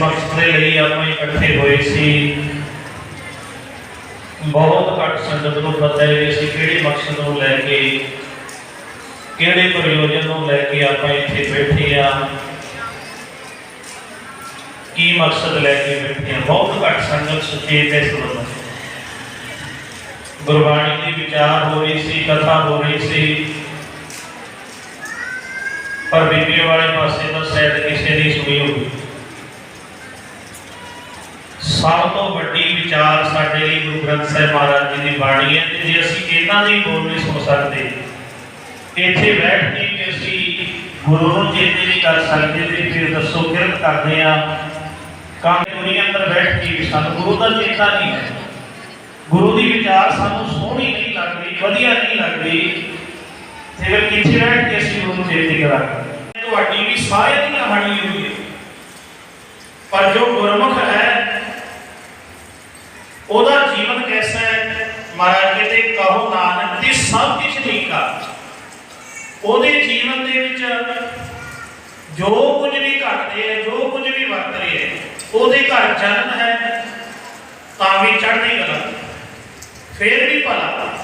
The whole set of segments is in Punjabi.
ਮਕਸਦ ਦੇ ਲਈ ਆਪਾਂ ਇਕੱਠੇ ਹੋਏ ਸੀ। ਬਹੁਤ ਘੱਟ ਸੰਗਤ ਨੂੰ ਪਤਾ ਹੈ ਕਿ ਅਸੀਂ ਕਿਹੜੇ ਮਕਸਦ ਨੂੰ ਲੈ ਕੇ, ਕਿਹੜੇ ਪ੍ਰਯੋਜਨ ਨੂੰ ਲੈ ਕੇ ਆਪਾਂ ਇੱਥੇ ਬੈਠੇ ਆ। ਕੀ ਮਕਸਦ ਲੈ ਕੇ ਬੈਠੇ ਆ? ਬਹੁਤ ਘੱਟ ਸੰਗਤ ਸੁਚੇਤ ਹੈ ਇਸ ਗੁਰਬਾਣੀ ਦੀ ਵਿਚਾਰ ਹੋ ਰਹੀ ਸੀ, ਕਥਾ ਹੋ ਰਹੀ ਸੀ। ਪਰ ਬੀਬੀ ਵਾਲੇ ਪਾਸੇ ਤਾਂ ਸ਼ਾਇਦ ਕਿਸੇ ਦੀ ਸੁਣੀ ਹੋਊਗੀ ਸਭ ਤੋਂ ਵੱਡੀ ਵਿਚਾਰ ਸਾਡੇ ਲਈ ਗੁਰੂ ਗ੍ਰੰਥ ਸਾਹਿਬ ਮਹਾਰਾਜ ਜੀ ਦੀ ਬਾਣੀ ਹੈ ਤੇ ਜੇ ਅਸੀਂ ਇਹਨਾਂ ਦੀ ਬੋਲ ਨਹੀਂ ਸੁਣ ਸਕਦੇ, ਇੱਥੇ ਬੈਠ ਕੇ ਅਸੀਂ ਗੁਰੂ ਨੂੰ ਚੇਤੇ ਨਹੀਂ ਕਰ ਸਕਦੇ ਤੇ ਫਿਰ ਦੱਸੋ ਕਿਰਤ ਕਰਦੇ ਆ ਕੰਮ ਦੁਨੀਆ ਅੰਦਰ ਬੈਠ ਕੇ ਸਾਨੂੰ ਗੁਰੂ ਦਾ ਚੇਤਾ ਨਹੀਂ ਹੈ। ਗੁਰੂ ਦੀ ਵਿਚਾਰ ਸਾਨੂੰ ਸੋਹਣੀ ਨਹੀਂ ਲੱਗਦੀ ਵਧੀਆ ਨਹੀਂ ਲੱਗਦੀ ਤੇ ਫਿਰ ਕਿੱਥੇ ਬੈਠ ਕੇ ਅਸੀਂ ਗੁਰੂ ਨੂੰ ਚੇਤੇ ਕਰਾਂਗੇ? ਤੁਹਾਡੀ ਵੀ ਸਾਰਿਆਂ ਦੀ ਕਹਾਣੀ ਹੋਈ ਹੈ। ਪਰ ਜੋ ਗੁਰਮੁਖ ਹੈ ਉਹਦਾ ਜੀਵਨ ਕੈਸਾ ਹੈ? ਮਹਾਰਾਜ ਕਹਿੰਦੇ ਕਹੋ ਨਾਨਕ ਦੀ ਸਭ ਕੁਝ ਠੀਕ ਆ। ਉਹਦੇ ਜੀਵਨ ਦੇ ਵਿੱਚ ਜੋ ਕੁਝ ਵੀ ਘਟਦੇ ਹੈ ਜੋ ਕੁਝ ਵੀ ਵਰਤ ਰਿਹਾ ਹੈ ਉਹਦੇ ਘਰ ਜਨਮ ਹੈ, ਤਾਂ ਵੀ ਚੜ੍ਹਦੀ ਕਲਾ। ਫੇਰ ਵੀ ਭਲਾ।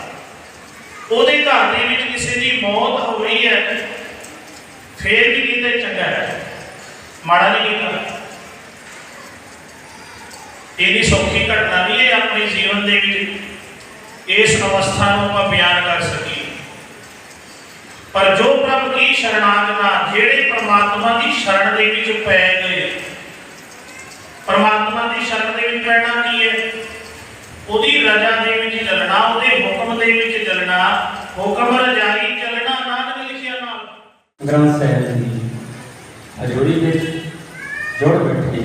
ਉਹਦੇ ਘਰ ਦੇ ਵਿੱਚ ਕਿਸੇ ਦੀ ਮੌਤ ਹੋ ਰਹੀ ਹੈ, ਫੇਰ ਵੀ ਕਿਤੇ ਚੰਗਾ ਹੈ। ਮਾੜਾ ਨਹੀਂ ਕੀਤਾ ਇਹਦੀ ਸੌਖੀ ਘਟਨਾ ਨਹੀਂ ਹੈ, ਆਪਣੇ ਜੀਵਨ ਦੇ ਵਿੱਚ ਇਸ ਅਵਸਥਾ ਨੂੰ ਆਪਾਂ ਬਿਆਨ ਕਰ ਸਕੀਏ। ਪਰ ਜੋ ਪ੍ਰਭ ਕੀ ਸ਼ਰਨਾਗਤਾ ਜਿਹੜੇ ਪ੍ਰਮਾਤਮਾ ਦੀ ਸ਼ਰਨ ਦੇ ਵਿੱਚ ਪੈ ਗਏ, ਪ੍ਰਮਾਤਮਾ ਦੀ ਸ਼ਰਨ ਦੇ ਵਿੱਚ ਪੈਣਾ ਕੀ ਹੈ? ਉਹਦੀ ਰਜ਼ਾ ਦੇ ਵਿੱਚ ਚੱਲਣਾ, ਉਹਦੇ ਹੁਕਮ ਦੇ ਵਿੱਚ ਚੱਲਣਾ, ਹੁਕਮ ਰਜਾਈ ਚੱਲਣਾ, ਨਾਨਕ ਲਿਖਿਆ ਨਾਲ। ਗ੍ਰੰਥ ਸਾਹਿਬ ਦੀ ਹਜ਼ੂਰੀ ਵਿੱਚ ਜੁੜ ਬੈਠੇ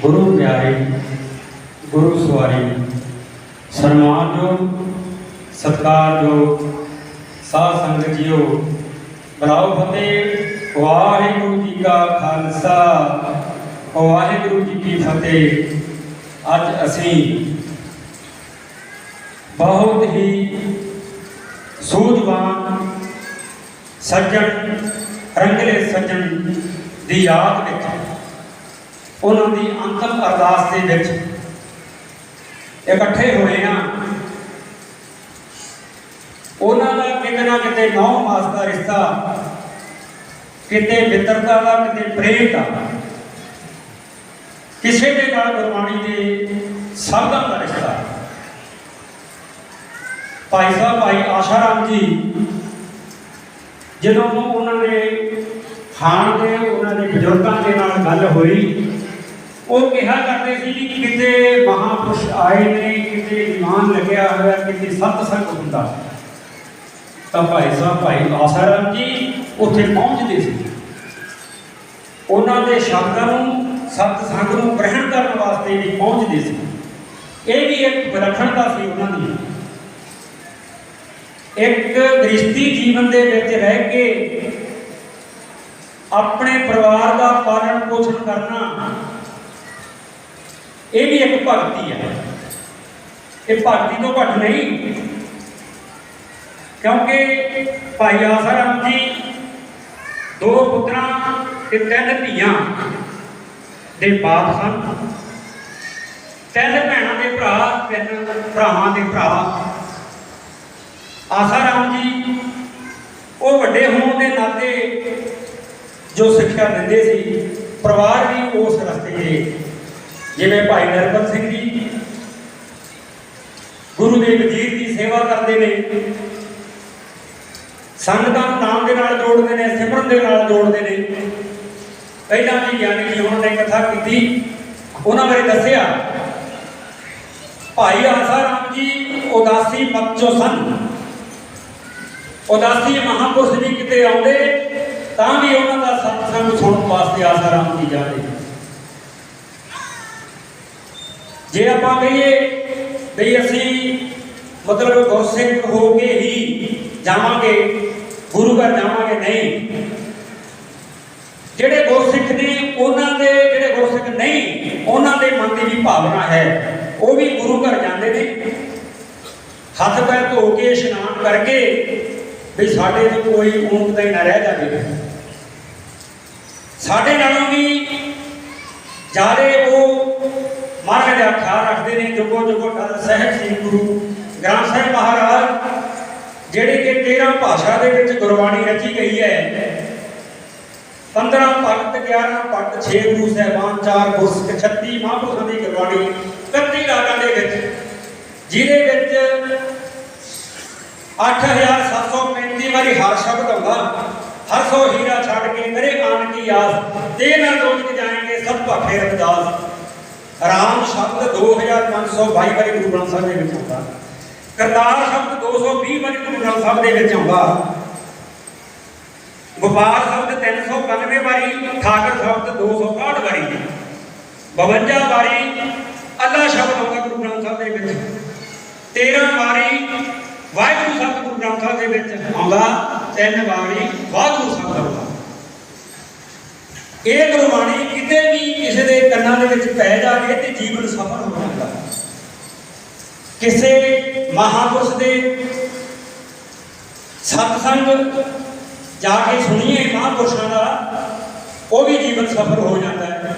ਗੁਰੂ ਪਿਆਰੇ, ਗੁਰੂ ਸਵਾਰੀ, ਸਨਮਾਨਯੋਗ, ਸਤਿਕਾਰਯੋਗ ਸਾਧ ਸੰਗਤ ਜੀਓ ਬਲਾਉ ਫਤਿਹ, ਵਾਹਿਗੁਰੂ ਜੀ ਕਾ ਖਾਲਸਾ, ਵਾਹਿਗੁਰੂ ਜੀ ਕੀ ਫਤਿਹ। ਅੱਜ ਅਸੀਂ ਬਹੁਤ ਹੀ ਸੂਝਵਾਨ ਸੱਜਣ, ਰੰਗਲੇ ਸੱਜਣ ਦੀ ਯਾਦ ਵਿੱਚ ਉਹਨਾਂ ਦੀ ਅੰਤਮ ਅਰਦਾਸ ਦੇ ਵਿੱਚ ਇਕੱਠੇ ਹੋਏ ਆ ਉਹਨਾਂ ਦਾ ਕਿਤੇ ਨਾ ਕਿਤੇ ਨੌ ਮਾਸ ਦਾ ਰਿਸ਼ਤਾ, ਕਿਤੇ ਮਿੱਤਰਤਾ ਦਾ, ਕਿਤੇ ਪ੍ਰੇਮ ਦਾ, ਕਿਸੇ ਦੇ ਨਾਲ ਗੁਰਬਾਣੀ ਦੇ ਸ਼ਬਦਾਂ ਦਾ ਰਿਸ਼ਤਾ। ਭਾਈ ਸਾਹਿਬ, ਭਾਈ ਆਸ਼ਾ ਰਾਮ ਜੀ, ਜਦੋਂ ਉਹਨਾਂ ਦੇ ਖਾਨ ਦੇ, ਉਹਨਾਂ ਦੇ ਬਜ਼ੁਰਗਾਂ ਦੇ ਨਾਲ ਗੱਲ ਹੋਈ ਉਹ ਕਿਹਾ ਕਰਦੇ ਸੀ ਕਿ ਕਿਤੇ ਮਹਾਪੁਰਸ਼ ਆਏ ਨੇ, ਕਿਤੇ ਇਮਾਨ ਲੱਗਿਆ ਹੋਇਆ, ਕਿਤੇ ਸਤਸੰਗ ਹੁੰਦਾ। ਤਾਂ ਭਾਈ ਸਾਹਿਬ, ਭਾਈ ਆਸਾਰਾਮ ਜੀ ਉੱਥੇ ਪਹੁੰਚਦੇ ਸੀ। ਉਹਨਾਂ ਦੇ ਸ਼ਬਦਾਂ ਨੂੰ, ਸਤਸੰਗ ਨੂੰ ਗ੍ਰਹਿਣ ਕਰਨ ਵਾਸਤੇ ਵੀ ਪਹੁੰਚਦੇ ਸੀ। ਇਹ ਵੀ ਇੱਕ ਵਿਲੱਖਣਤਾ ਸੀ ਉਹਨਾਂ ਦੀ। ਇੱਕ ਗ੍ਰਸਤੀ ਜੀਵਨ ਦੇ ਵਿੱਚ ਰਹਿ ਕੇ ਆਪਣੇ ਪਰਿਵਾਰ ਦਾ ਇਹ ਵੀ ਇੱਕ ਭਗਤੀ ਹੈ। ਇਹ ਭਗਤੀ ਤੋਂ ਘੱਟ ਨਹੀਂ। ਕਿਉਂਕਿ ਭਾਈ ਆਸਾਰਾਮ ਜੀ ਦੋ ਪੁੱਤਰਾਂ ਤੇ ਤਿੰਨ ਧੀਆਂ ਦੇ ਬਾਪ ਸਨ। ਤਿੰਨ ਭੈਣਾਂ ਦੇ ਭਰਾ, ਤਿੰਨ ਭਰਾਵਾਂ ਦੇ ਭਰਾ। ਆਸਾਰਾਮ ਜੀ ਉਹ ਵੱਡੇ ਹੋਣ ਦੇ ਨਾਤੇ ਜੋ ਸਿੱਖਿਆ ਦਿੰਦੇ ਸੀ, ਪਰਿਵਾਰ ਵੀ ਉਸ ਰਸਤੇ ਤੇ ਜਿਵੇਂ ਭਾਈ ਨਰਪਤ ਸਿੰਘ ਜੀ ਗੁਰੂ ਦੇ ਵਜ਼ੀਰ ਦੀ ਸੇਵਾ ਕਰਦੇ ਨੇ, ਸੰਗਤਾਂ ਨੂੰ ਨਾਮ ਦੇ ਨਾਲ ਜੋੜਦੇ ਨੇ, ਸਿਮਰਨ ਦੇ ਨਾਲ ਜੋੜਦੇ ਨੇ। ਪਹਿਲਾਂ ਵੀ ਗਿਆਨੀ ਜੀ ਉਹਨਾਂ ਨੇ ਕਥਾ ਕੀਤੀ, ਉਹਨਾਂ ਬਾਰੇ ਦੱਸਿਆ, ਭਾਈ ਆਸਾ ਰਾਮ ਜੀ ਉਦਾਸੀ ਮਤ ਚੋਂ ਸਨ। ਉਦਾਸੀ ਮਹਾਪੁਰਸ਼ ਵੀ ਕਿਤੇ ਆਉਂਦੇ, ਤਾਂ ਵੀ ਉਹਨਾਂ ਦਾ ਸਤਸੰਗ ਸੁਣਨ ਵਾਸਤੇ ਆਸਾ ਰਾਮ ਜੀ ਜਾਂਦੇ। ਜੇ ਆਪਾਂ ਕਹੀਏ ਵੀ ਅਸੀਂ ਮਤਲਬ ਗੁਰਸਿੱਖ ਹੋ ਕੇ ਹੀ ਜਾਵਾਂਗੇ, ਗੁਰੂ ਘਰ ਜਾਵਾਂਗੇ ਨਹੀਂ। ਜਿਹੜੇ ਗੁਰਸਿੱਖ ਨੇ, ਉਹਨਾਂ ਦੇ ਜਿਹੜੇ ਗੁਰਸਿੱਖ ਨਹੀਂ, ਉਹਨਾਂ ਦੇ ਮਨ ਦੀ ਵੀ ਭਾਵਨਾ ਹੈ। ਉਹ ਵੀ ਗੁਰੂ ਘਰ ਜਾਂਦੇ ਨੇ। ਹੱਥ ਪੈਰ ਧੋ ਕੇ ਇਸ਼ਨਾਨ ਕਰਕੇ ਵੀ ਸਾਡੇ ਤੋਂ ਕੋਈ ਊਂਟ ਹੀ ਨਾ ਰਹਿ ਜਾਵੇ। ਸਾਡੇ ਨਾਲੋਂ ਵੀ ਜਾਰੇ ਉਹ ਮਹਾਰਾਜ ਦਾ ਖਿਆਲ ਰੱਖਦੇ ਨੇ, ਜੁਗੋ ਜੁਗੋ ਟਲ ਸਹਿਬ ਸ੍ਰੀ ਗੁਰੂ ਗ੍ਰੰਥ ਸਾਹਿਬ ਮਹਾਰਾਜ, ਜਿਹੜੇ ਕਿ 13 ਭਾਸ਼ਾ ਦੇ ਵਿੱਚ ਗੁਰਬਾਣੀ ਰਚੀ ਗਈ ਹੈ। 15 ਭਗਤ 11 ਭਗਤ 6 ਗੁਰੂ ਸਾਹਿਬਾਨ 4 ਗੁਰਸਿੱਖ 36 ਮਹਾਂਪੁਰਖਾਂ ਦੀ ਗੁਰਬਾਣੀ 31 ਰਾਗਾਂ ਦੇ ਵਿੱਚ, ਜਿਹਦੇ ਵਿੱਚ 8735 ਵਾਰੀ ਹਰ ਸ਼ਬਦ ਆਉਂਦਾ। ਹਰ ਸੋ ਹੀਰਾ ਛੱਡ ਕੇ ਕਰੇ ਆਨ ਕੀ ਆਸ ਤੇ ਨਾ ਦੋਜਕ ਜਾਏਂਗੇ ਸਭ ਭਾਖੇ ਰਬਦਾਸ ਰਾਮ ਸ਼ਬਦ 2522 ਵਾਰੀ ਗੁਰੂ ਗ੍ਰੰਥ ਸਾਹਿਬ ਦੇ ਵਿੱਚ ਆਉਂਦਾ। ਕਰਤਾਰ ਸ਼ਬਦ 220 ਵਾਰੀ ਗੁਰੂ ਗ੍ਰੰਥ ਸਾਹਿਬ ਦੇ ਵਿੱਚ ਆਉਂਦਾ। ਵਪਾਰ ਸ਼ਬਦ 391 ਵਾਰੀ, ਠਾਕਰ ਸ਼ਬਦ 261 ਵਾਰੀ। 52 ਵਾਰੀ ਅੱਲਾ ਸ਼ਬਦ ਆਉਂਦਾ ਗੁਰੂ ਗ੍ਰੰਥ ਸਾਹਿਬ ਦੇ ਵਿੱਚ। 13 ਵਾਰੀ ਵਾਹਿਗੁਰੂ ਸ਼ਬਦ ਗ੍ਰੰਥਾਂ ਦੇ ਵਿੱਚ ਆਉਂਦਾ, ਤਿੰਨ ਵਾਰੀ ਵਾਹਿਗੁਰੂ ਸ਼ਬਦ ਇਹ ਗੁਰਬਾਣੀ ਕਿਤੇ ਵੀ ਕਿਸੇ ਦੇ ਕੰਨਾਂ ਦੇ ਵਿੱਚ ਪੈ ਜਾਵੇ ਤੇ ਜੀਵਨ ਸਫਲ ਹੋ ਜਾਂਦਾ। ਕਿਸੇ ਮਹਾਪੁਰਸ਼ ਦੇ ਸਤਸੰਗ ਜਾ ਕੇ ਸੁਣੀਏ ਮਹਾਂਪੁਰਸ਼ਾਂ ਦਾ, ਉਹ ਵੀ ਜੀਵਨ ਸਫਲ ਹੋ ਜਾਂਦਾ ਹੈ।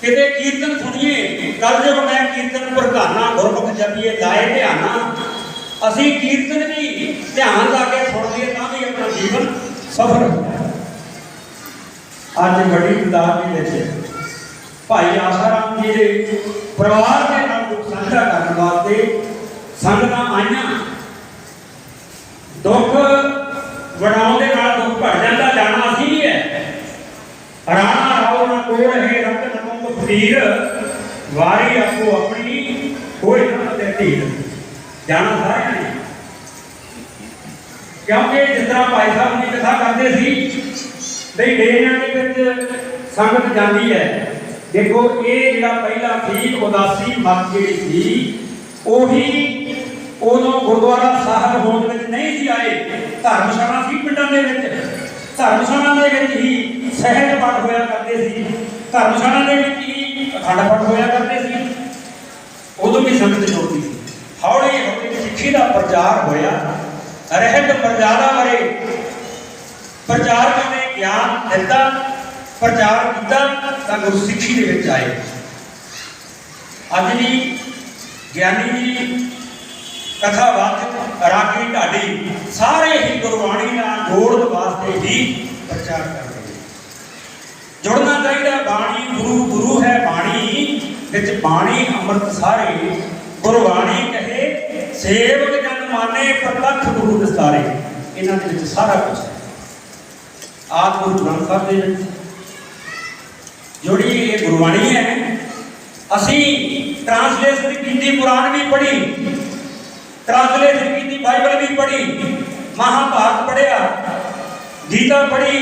ਕਿਤੇ ਕੀਰਤਨ ਸੁਣੀਏ ਕੱਲ ਜਦੋਂ ਮੈਂ ਕੀਰਤਨ ਪ੍ਰਧਾਨਾ ਗੁਰਮੁਖ ਜਪੀਏ, ਲਾਏ ਧਿਆਨਾ ਅਸੀਂ ਕੀਰਤਨ ਵੀ ਧਿਆਨ ਲਾ ਕੇ ਸੁਣ ਲਈਏ ਤਾਂ ਵੀ ਆਪਣਾ ਜੀਵਨ ਸਫਲ ਅੱਜ ਬੜੀ ਬਦਾਰ ਦੇ ਵਿੱਚ ਭਾਈ ਆਸਾਰਾਮ ਜੀ ਦੇ ਪਰਿਵਾਰ ਦੇ ਨਾਲ ਦੁੱਖ ਸਾਂਝਾ ਕਰਨ ਵਾਸਤੇ ਸੰਗਤਾਂ ਆਈਆਂ। ਦੁੱਖ ਵਡਾਉਣ ਦੇ ਨਾਲ ਦੁੱਖ ਭੜ ਜਾਂਦਾ, ਜਾਣਾ ਸੀ ਹੈ। ਰਾਣਾ ਰਾਉ ਨਾ ਕੋਲ ਹੈ ਰਤਨ ਮੁੰਗ ਫਕੀਰ ਵਾਰੀ ਆਪੋ ਆਪਣੀ ਹੋਏ ਨਾ ਤੇ ਢੀਲ ਜਾਣਾ ਸਾਰਿਆਂ ਨੇ? ਕਿਉਂਕਿ ਜਿਸ ਤਰ੍ਹਾਂ ਭਾਈ ਸਾਹਿਬ ਨੇ ਕਥਾ ਕਰਦੇ ਸੀ, ਬਈ ਡੇਰਿਆਂ ਦੇ ਵਿੱਚ ਸੰਗਤ ਜਾਂਦੀ ਹੈ। ਦੇਖੋ, ਇਹ ਜਿਹੜਾ ਪਹਿਲਾ ਸੀ, ਉਦਾਸੀ ਮਤ ਜਿਹੜੀ ਸੀ, ਉਹੀ ਉਦੋਂ ਗੁਰਦੁਆਰਾ ਸਾਹਿਬ ਹੋਂਦ ਵਿੱਚ ਨਹੀਂ ਸੀ ਆਏ। ਧਰਮਸ਼ਾਲਾ ਸੀ ਪਿੰਡਾਂ ਦੇ ਵਿੱਚ। ਧਰਮਸ਼ਾਲਾ ਦੇ ਵਿੱਚ ਹੀ ਸਹਿਜ ਪਾਠ ਹੋਇਆ ਕਰਦੇ ਸੀ। ਧਰਮਸ਼ਾਲਾ ਦੇ ਵਿੱਚ ਹੀ ਅਖੰਡ ਪਾਠ ਹੋਇਆ ਕਰਦੇ ਸੀ। ਉਦੋਂ ਵੀ ਸੰਗਤ ਜੋੜਦੀ ਸੀ। ਸਿੱਖੀ ਦਾ ਪ੍ਰਚਾਰ ਹੋਇਆ, ਰਹਿਤ ਮਰਜ਼ਾਦਾ ਬਾਰੇ ਪ੍ਰਚਾਰਕਾਂ ਨੇ ਗਿਆਨ ਦਿੱਤਾ, ਪ੍ਰਚਾਰ ਕੀਤਾ, ਤਾਂ ਗੁਰੂ ਦੇ ਵਿੱਚ ਆਏ। ਅੱਜ ਵੀ ਗਿਆਨੀ ਜੀ ਕਥਾਵਾਚਕ ਰਾਗੀ ਢਾਡੀ, ਸਾਰੇ ਹੀ ਗੁਰਬਾਣੀ ਨਾਲ ਜੋੜਨ ਵਾਸਤੇ ਹੀ ਪ੍ਰਚਾਰ ਕਰਦੇ ਨੇ। ਜੁੜਨਾ ਚਾਹੀਦਾ ਬਾਣੀ, ਗੁਰੂ ਗੁਰੂ ਹੈ ਬਾਣੀ, ਵਿੱਚ ਬਾਣੀ, ਅੰਮ੍ਰਿਤ ਸਾਰੇ ਗੁਰਬਾਣੀ ਸੇਵਕ ਜਨ ਮਾਨੇ ਪ੍ਰਤੱਖ ਗੁਰੂ ਦਸਤਾਰੇ ਇਹਨਾਂ ਦੇ ਵਿੱਚ ਸਾਰਾ ਕੁਝ ਹੈ। ਆਪ ਗੁਰੂ ਗ੍ਰੰਥ ਸਾਹਿਬ ਦੇ ਵਿੱਚ। ਜਿਹੜੀ ਇਹ ਗੁਰਬਾਣੀ ਹੈ, ਅਸੀਂ ਟ੍ਰਾਂਸਲੇਸ਼ਨ ਕੀਤੀ, ਕੁਰਾਨ ਵੀ ਪੜ੍ਹੀ ਟ੍ਰਾਂਸਲੇਸ਼ਨ ਕੀਤੀ, ਬਾਈਬਲ ਵੀ ਪੜ੍ਹੀ, ਮਹਾਭਾਰਤ ਪੜ੍ਹਿਆ, ਗੀਤਾ ਪੜ੍ਹੀ,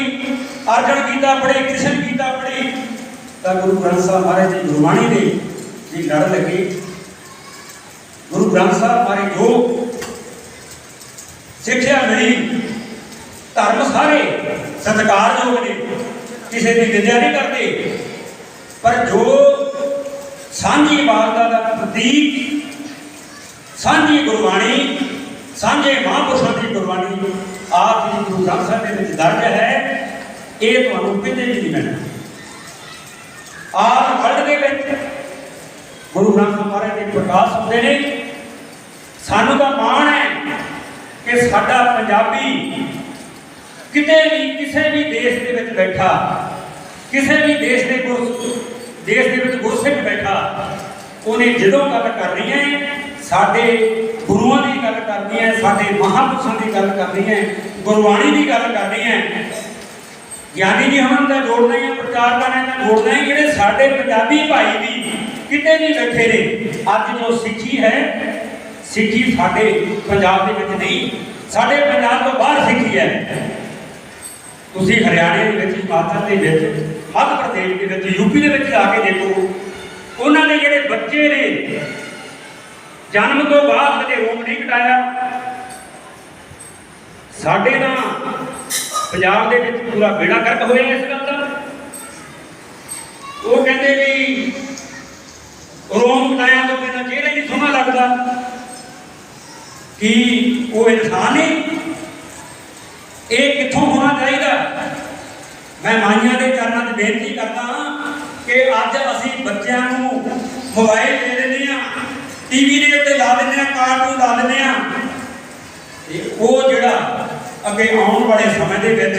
ਅਰਜਨ ਗੀਤਾ ਪੜ੍ਹੀ, ਕ੍ਰਿਸ਼ਨ ਗੀਤਾ ਪੜ੍ਹੀ, ਤਾਂ ਗੁਰੂ ਗ੍ਰੰਥ ਸਾਹਿਬ ਮਹਾਰਾਜ ਦੀ ਗੁਰਬਾਣੀ ਦੇ ਜੀ ਲੜ ਲੱਗੇ। ਗੁਰੂ ਗ੍ਰੰਥ ਸਾਹਿਬ ਬਾਰੇ ਜੋ ਸਿੱਖਿਆ ਨਹੀਂ ਧਰਮ ਸਾਰੇ ਸਤਿਕਾਰਯੋਗ ਨੇ, ਕਿਸੇ ਦੀ ਨਿੰਦਿਆ ਨਹੀਂ ਕਰਦੇ। ਪਰ ਜੋ ਸਾਂਝੀ ਇਬਾਦਤਾਂ ਦਾ ਪ੍ਰਤੀਕ, ਸਾਂਝੀ ਗੁਰਬਾਣੀ, ਸਾਂਝੇ ਮਹਾਂਪੁਰਸ਼ਾਂ ਦੀ ਗੁਰਬਾਣੀ ਆਪ ਜੀ ਗੁਰੂ ਗ੍ਰੰਥ ਸਾਹਿਬ ਦੇ ਵਿੱਚ ਦਰਜ ਹੈ, ਇਹ ਤੁਹਾਨੂੰ ਕਿਤੇ ਵੀ ਨਹੀਂ ਮਿਲਣਾ। ਆਲ ਵਰਲਡ ਦੇ ਵਿੱਚ ਗੁਰੂ ਗ੍ਰੰਥ ਸਾਹਿਬ ਮਹਾਰਾਜ ਦੇ ਪ੍ਰਕਾਸ਼ ਹੁੰਦੇ ਨੇ। ਸਾਨੂੰ ਤਾਂ ਮਾਣ ਹੈ ਕਿ ਸਾਡਾ ਪੰਜਾਬੀ ਕਿਤੇ ਵੀ, ਕਿਸੇ ਵੀ ਦੇਸ਼ ਦੇ ਵਿੱਚ ਬੈਠਾ, ਕਿਸੇ ਵੀ ਦੇਸ਼ ਦੇ ਗੁਰ, ਦੇਸ਼ ਦੇ ਵਿੱਚ ਗੁਰਸਿੱਖ ਬੈਠਾ, ਉਹਨੇ ਜਦੋਂ ਗੱਲ ਕਰਨੀ ਹੈ, ਸਾਡੇ ਗੁਰੂਆਂ ਦੀ ਗੱਲ ਕਰਨੀ ਹੈ, ਸਾਡੇ ਮਹਾਂਪੁਰਸ਼ਾਂ ਦੀ ਗੱਲ ਕਰਨੀ ਹੈ, ਗੁਰਬਾਣੀ ਦੀ ਗੱਲ ਕਰਨੀ ਹੈ, ਗਿਆਨੀ ਜੀ ਹਮਨ ਦਾ ਜੋੜਨਾ ਹੀ ਹੈ, ਪ੍ਰਚਾਰ ਨੇ ਤਾਂ ਜੋੜਨਾ ਹੀ, ਜਿਹੜੇ ਸਾਡੇ ਪੰਜਾਬੀ ਭਾਈ ਵੀ ਕਿਤੇ ਵੀ ਬੈਠੇ ਨੇ, ਅੱਜ ਜੋ ਸਿੱਖੀ ਹੈ ਸਿੱਖੀ ਸਾਡੇ ਪੰਜਾਬ ਦੇ ਵਿੱਚ ਨਹੀਂ, ਸਾਡੇ ਪੰਜਾਬ ਤੋਂ ਬਾਹਰ ਸਿੱਖੀ ਹੈ। ਤੁਸੀਂ ਹਰਿਆਣੇ ਦੇ ਵਿੱਚ, ਹਿਮਾਚਲ ਦੇ ਵਿੱਚ ਮੱਧ ਪ੍ਰਦੇਸ਼ ਦੇ ਵਿੱਚ ਯੂਪੀ ਦੇ ਵਿੱਚ ਆ ਕੇ ਦੇਖੋ, ਉਹਨਾਂ ਦੇ ਜਿਹੜੇ ਬੱਚੇ ਨੇ, ਜਨਮ ਤੋਂ ਬਾਅਦ ਕਦੇ ਰੋਮ ਨਹੀਂ ਕਟਾਇਆ। ਸਾਡੇ ਤਾਂ ਪੰਜਾਬ ਦੇ ਵਿੱਚ ਪੂਰਾ ਬੇੜਾ ਗਰਕ ਹੋਇਆ ਇਸ ਗੱਲ ਦਾ। ਉਹ ਕਹਿੰਦੇ ਵੀ ਰੋਮ ਕਟਾਇਆ ਤੋਂ ਬਿਨਾਂ ਚਿਹਰਾ ਹੀ ਨਹੀਂ ਸੋਹਣਾ ਲੱਗਦਾ। ਕਿ ਉਹ ਇਨਸਾਨ ਹੈ ਇਹ ਕਿੱਥੋਂ ਹੋਣਾ ਚਾਹੀਦਾ? ਮੈਂ ਮਾਈਆਂ ਦੇ ਚਰਨਾਂ 'ਚ ਬੇਨਤੀ ਕਰਦਾ ਹਾਂ ਕਿ ਅੱਜ ਅਸੀਂ ਬੱਚਿਆਂ ਨੂੰ ਮੋਬਾਈਲ ਦੇ ਦਿੰਦੇ ਆ ਟੀਵੀ ਦੇ ਉੱਤੇ ਲਾ ਦਿੰਦੇ ਆ ਕਾਰਟੂਨ ਲਾ ਦਿੰਦੇ ਆ ਤੇ ਉਹ ਜਿਹੜਾ ਅੱਗੇ ਆਉਣ ਵਾਲੇ ਸਮੇਂ ਦੇ ਵਿੱਚ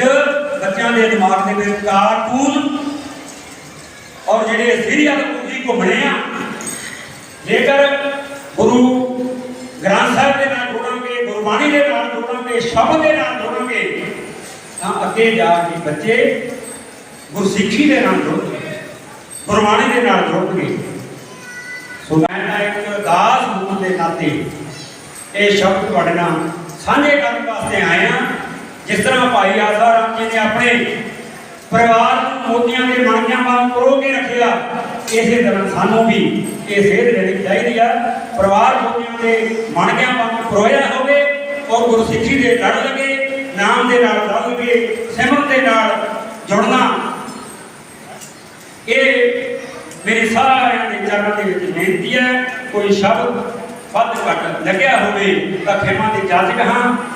ਬੱਚਿਆਂ ਦੇ ਦਿਮਾਗ ਦੇ ਵਿੱਚ ਕਾਰਟੂਨ ਔਰ ਜਿਹੜੇ ਸੀਰੀਅਲ ਤੁਸੀਂ ਘੁੰਮਣੇ ਆ, ਜੇਕਰ ਗੁਰੂ ਗ੍ਰੰਥ ਸਾਹਿਬ ਦੇ ਨਾਲ ਦੇ ਨਾਲ ਜੋੜਾਂਗੇ ਸ਼ਬਦ ਦੇ ਨਾਲ ਜੋੜਾਂਗੇ ਤਾਂ ਅੱਗੇ ਜਾ ਕੇ ਬੱਚੇ ਗੁਰਸਿੱਖੀ ਦੇ ਨਾਲ ਜੁੜਨਗੇ, ਗੁਰਬਾਣੀ ਦੇ ਨਾਲ ਜੁੜਨਗੇ। ਸੋ ਮੈਂ ਤਾਂ ਇੱਕ ਦਾਸ ਹੋਣ ਦੇ ਨਾਤੇ ਇਹ ਸ਼ਬਦ ਤੁਹਾਡੇ ਨਾਲ ਸਾਂਝੇ ਕਰਨ ਵਾਸਤੇ ਆਏ ਹਾਂ। ਜਿਸ ਤਰ੍ਹਾਂ ਭਾਈ ਆਸਾ ਰਾਮ ਜੀ ਨੇ ਆਪਣੇ ਪਰਿਵਾਰ ਨੂੰ ਮੋਤੀਆਂ ਦੇ ਮਣਕਿਆਂ ਵਾਂਗ ਪਰੋ ਕੇ ਰੱਖਿਆ, ਇਸੇ ਤਰ੍ਹਾਂ ਸਾਨੂੰ ਵੀ ਇਹ ਸੇਧ ਲੈਣੀ ਚਾਹੀਦੀ ਆ। ਪਰਿਵਾਰ ਮੋਤੀਆਂ ਦੇ ਮਣਕਿਆਂ ਵਾਂਗ ਪਰੋਇਆ ਹੋਵੇ ਔਰ ਗੁਰਸਿੱਖੀ ਦੇ ਲੜ ਲਗੇ, ਨਾਮ ਦੇ ਨਾਲ ਰਲ ਲਗੇ, ਸਿਮਰਨ ਦੇ ਨਾਲ ਜੁੜਨਾ। ਇਹ ਮੇਰੇ ਸਾਰਿਆਂ ਦੇ ਚਰਨਾਂ ਦੇ ਵਿੱਚ ਬੇਨਤੀ ਹੈ, ਕੋਈ ਸ਼ਬਦ ਵੱਧ ਘੱਟ ਲੱਗਿਆ ਹੋਵੇ ਤਾਂ ਖਿਮਾ ਦੇ ਜਾਚਕ ਹਾਂ